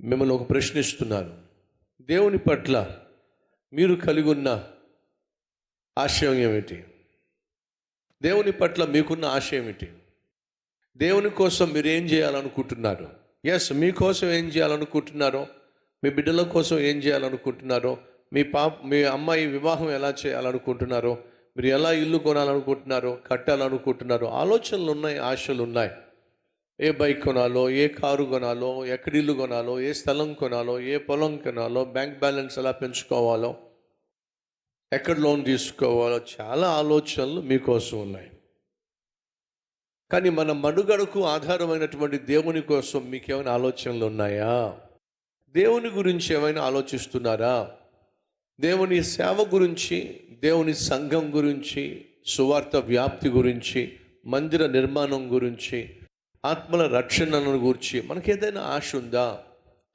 మిమ్మల్ని ఒక ప్రశ్నిస్తున్నాను దేవుని పట్ల మీరు కలిగి ఉన్న ఆశయం ఏమిటి? దేవుని పట్ల మీకున్న ఆశ ఏమిటి? దేవుని కోసం మీరు ఏం చేయాలనుకుంటున్నారు? ఎస్ మీకోసం ఏం చేయాలనుకుంటున్నారో మీ బిడ్డల కోసం ఏం చేయాలనుకుంటున్నారో మీ పాప మీ అమ్మాయి వివాహం ఎలా చేయాలనుకుంటున్నారో మీరు ఎలా ఇల్లు కొనాలనుకుంటున్నారో కట్టాలనుకుంటున్నారో ఆలోచనలు ఉన్నాయి ఆశలు ఉన్నాయి. ఏ బైక్ కొనాలో ఏ కారు కొనాలో ఎక్కడ ఇల్లు కొనాలో ఏ స్థలం కొనాలో ఏ పొలం కొనాలో బ్యాంక్ బ్యాలెన్స్ ఎలా పెంచుకోవాలో ఎక్కడ లోన్ తీసుకోవాలో చాలా ఆలోచనలు మీకోసం ఉన్నాయి. కానీ మన మనుగడకు ఆధారమైనటువంటి దేవుని కోసం మీకేమైనా ఆలోచనలు ఉన్నాయా? దేవుని గురించి ఏమైనా ఆలోచిస్తున్నారా? దేవుని సేవ గురించి దేవుని సంఘం గురించి సువార్త వ్యాప్తి గురించి మందిర నిర్మాణం గురించి ఆత్మల రక్షణను గురించి మనకి ఏదైనా ఆశ ఉందా?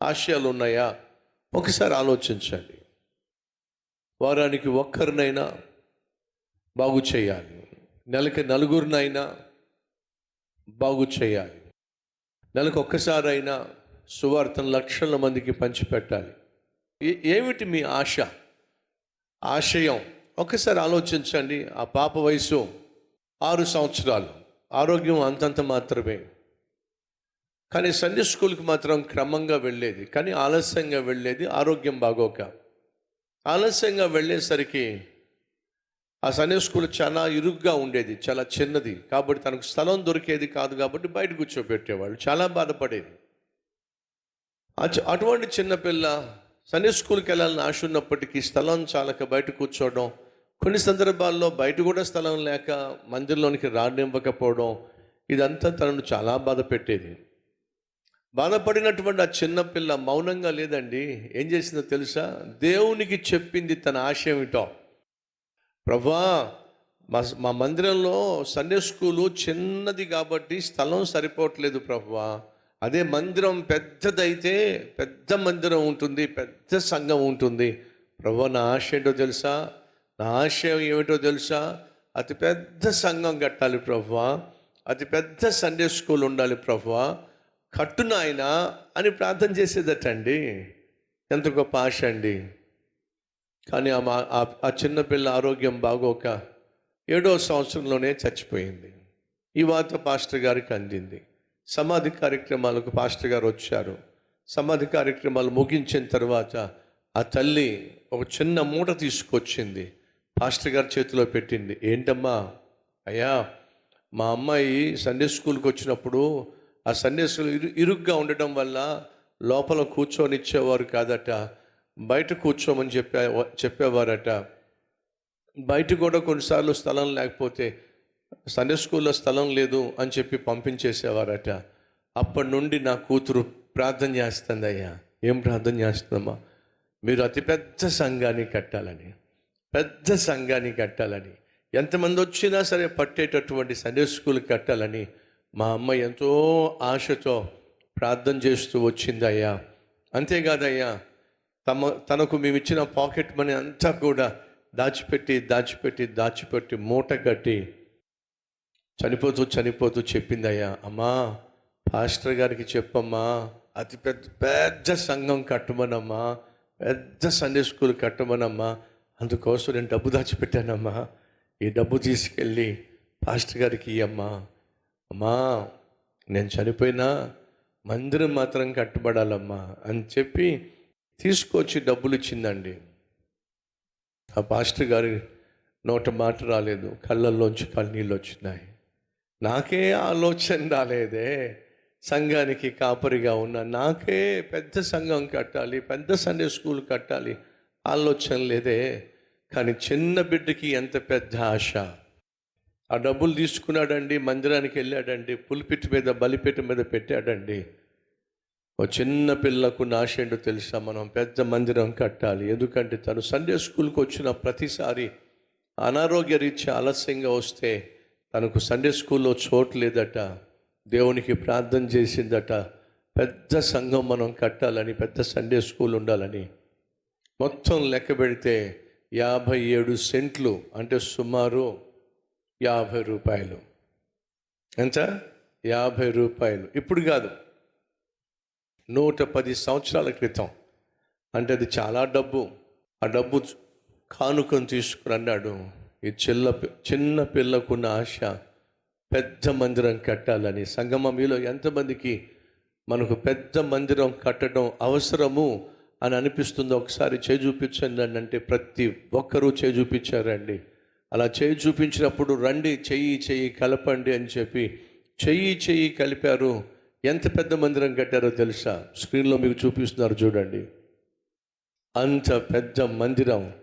ఆశయాలు ఉన్నాయా ఒకసారి ఆలోచించండి. వారానికి ఒక్కరినైనా బాగు చేయాలి. నెలకి నలుగురినైనా బాగు చేయాలి. నెలకు ఒక్కసారైనా సువార్తను లక్షల మందికి పంచిపెట్టాలి. ఏ- ఏమిటి మీ ఆశ? ఆశయం. ఒకసారి ఆలోచించండి. ఆ పాప వయసు ఆరు సంవత్సరాలు. ఆరోగ్యం అంతంత మాత్రమే. కానీ సండే స్కూల్కి మాత్రం క్రమంగా వెళ్ళేది కానీ ఆలస్యంగా వెళ్ళేది ఆరోగ్యం బాగోక. ఆలస్యంగా వెళ్ళేసరికి ఆ సండే స్కూల్ చాలా ఇరుగ్గా ఉండేది చాలా చిన్నది. కాబట్టి తనకు స్థలం దొరికేది కాదు కాబట్టి బయట కూర్చోబెట్టేవాళ్ళు చాలా బాధపడేది. అటువంటి చిన్నపిల్ల సండే స్కూల్కి వెళ్ళాలని ఆశ ఉన్నప్పటికీ స్థలం చాలక బయట కూర్చోవడం కొన్ని సందర్భాల్లో బయట కూడా స్థలం లేక మందిరంలోనికి రానివ్వకపోవడం ఇదంతా తనను చాలా బాధ పెట్టేది. బాధపడినటువంటి ఆ చిన్నపిల్ల మౌనంగా లేదండి. ఏం చేసిందో తెలుసా? దేవునికి చెప్పింది తన ఆశయం ఏమిటో. ప్రభా మా మా మందిరంలో సండే స్కూలు చిన్నది కాబట్టి స్థలం సరిపోవట్లేదు ప్రభువా అదే మందిరం పెద్దదైతే పెద్ద మందిరం ఉంటుంది పెద్ద సంఘం ఉంటుంది. ప్రభా నా ఆశ ఏంటో తెలుసా? నా ఆశయం ఏమిటో తెలుసా? అతి పెద్ద సంఘం కట్టాలి ప్రభువా అతి పెద్ద సండే స్కూల్ ఉండాలి ప్రభువా కట్టునాయనా అని ప్రార్థన చేసేదటండి. ఎంత గొప్ప ఆశ అండి. కానీ ఆ మా- ఆ- ఆ చిన్నపిల్ల ఆరోగ్యం బాగోక ఏడో సంవత్సరంలోనే చచ్చిపోయింది. ఈ వార్త పాస్టర్ గారికి అందింది. సమాధి కార్యక్రమాలకు పాస్టర్ గారు వచ్చారు. సమాధి కార్యక్రమాలు ముగించిన తర్వాత ఆ తల్లి ఒక చిన్న మూట తీసుకొచ్చింది. పాస్టర్ గారి చేతిలో పెట్టింది. ఏంటమ్మా అయ్యా మా అమ్మాయి సండే స్కూల్కి వచ్చినప్పుడు ఆ సన్యాసులు ఇరు ఇరుగ్గా ఉండటం వల్ల లోపల కూర్చొని ఇచ్చేవారు కాదట. బయట కూర్చోమని చెప్పే చెప్పేవారట. బయట కూడా కొన్నిసార్లు స్థలం లేకపోతే సండే స్కూల్లో స్థలం లేదు అని చెప్పి పంపించేసేవారట. అప్పటి నుండి నా కూతురు ప్రార్థన చేస్తుంది అయ్యా ఏం ప్రార్థన చేస్తుందమ్మా? మీరు అతిపెద్ద సంఘాన్ని కట్టాలని పెద్ద సంఘాన్ని కట్టాలని ఎంతమంది వచ్చినా సరే పట్టేటటువంటి సండే స్కూల్ కట్టాలని మా అమ్మ ఎంతో ఆశతో ప్రార్థన చేస్తూ వచ్చిందయ్యా అంతేకాదయ్యా తమ తనకు మేము ఇచ్చిన పాకెట్ మనీ అంతా కూడా దాచిపెట్టి దాచిపెట్టి దాచిపెట్టి మూట కట్టి చనిపోతూ చనిపోతూ చెప్పిందయ్యా. అమ్మా పాస్టర్ గారికి చెప్పమ్మా అతి పెద్ద పెద్ద సంఘం కట్టమనమ్మా పెద్ద సండే స్కూల్ కట్టమనమ్మా అందుకోసం నేను డబ్బు దాచిపెట్టానమ్మా. ఈ డబ్బు తీసుకెళ్ళి పాస్టర్ గారికి ఇయ్యమ్మా. అమ్మా నేను చనిపోయినా మందిరం మాత్రం కట్టబడాలమ్మా అని చెప్పి తీసుకొచ్చి డబ్బులు ఇచ్చిందండి ఆ పాస్టర్ గారి నోట మాట రాలేదు. కళ్ళల్లోంచి కన్నీళ్ళు వచ్చినాయి నాకే ఆలోచన రాలేదే. సంఘానికి కాపరిగా ఉన్న నాకే పెద్ద సంఘం కట్టాలి పెద్ద సండే స్కూల్ కట్టాలి ఆలోచన లేదే. కానీ చిన్న బిడ్డకి ఎంత పెద్ద ఆశ. ఆ డబ్బులు తీసుకున్నాడండి మందిరానికి వెళ్ళాడండి పులిపిట్ మీద బలిపీఠ మీద పెట్టాడండి. ఓ చిన్న పిల్లకు నాశేండు తెలుసా? మనం పెద్ద మందిరం కట్టాలి. ఎందుకంటే తను సండే స్కూల్కి వచ్చిన ప్రతిసారి అనారోగ్య రీత్యా ఆలస్యంగా వస్తే తనకు సండే స్కూల్లో చోటు లేదట. దేవునికి ప్రార్థన చేసిందట. పెద్ద సంఘం మనం కట్టాలని పెద్ద సండే స్కూల్ ఉండాలని. మొత్తం లెక్క పెడితే యాభై ఏడు సెంట్లు అంటే సుమారు యాభై రూపాయలు. ఎంత యాభై రూపాయలు. ఇప్పుడు కాదు. నూట పది సంవత్సరాల క్రితం. అంటే అది చాలా డబ్బు. ఆ డబ్బు కానుకొని తీసుకుని అన్నాడు. ఈ చిల్ల చిన్న పిల్లకున్న ఆశ పెద్ద మందిరం కట్టాలని. సంగమ మీలో ఎంతమందికి మనకు పెద్ద మందిరం కట్టడం అవసరము అని అనిపిస్తుందో ఒకసారి చేయి చూపించండి అంటే ప్రతి ఒక్కరూ చేయి చూపించారండి. అలా చేయి చూపించినప్పుడు రండి చెయ్యి చెయ్యి కలపండి అని చెప్పి చెయ్యి చెయ్యి కలిపారు. ఎంత పెద్ద మందిరం కట్టారో తెలుసా? స్క్రీన్లో మీకు చూపిస్తున్నారు చూడండి. అంత పెద్ద మందిరం.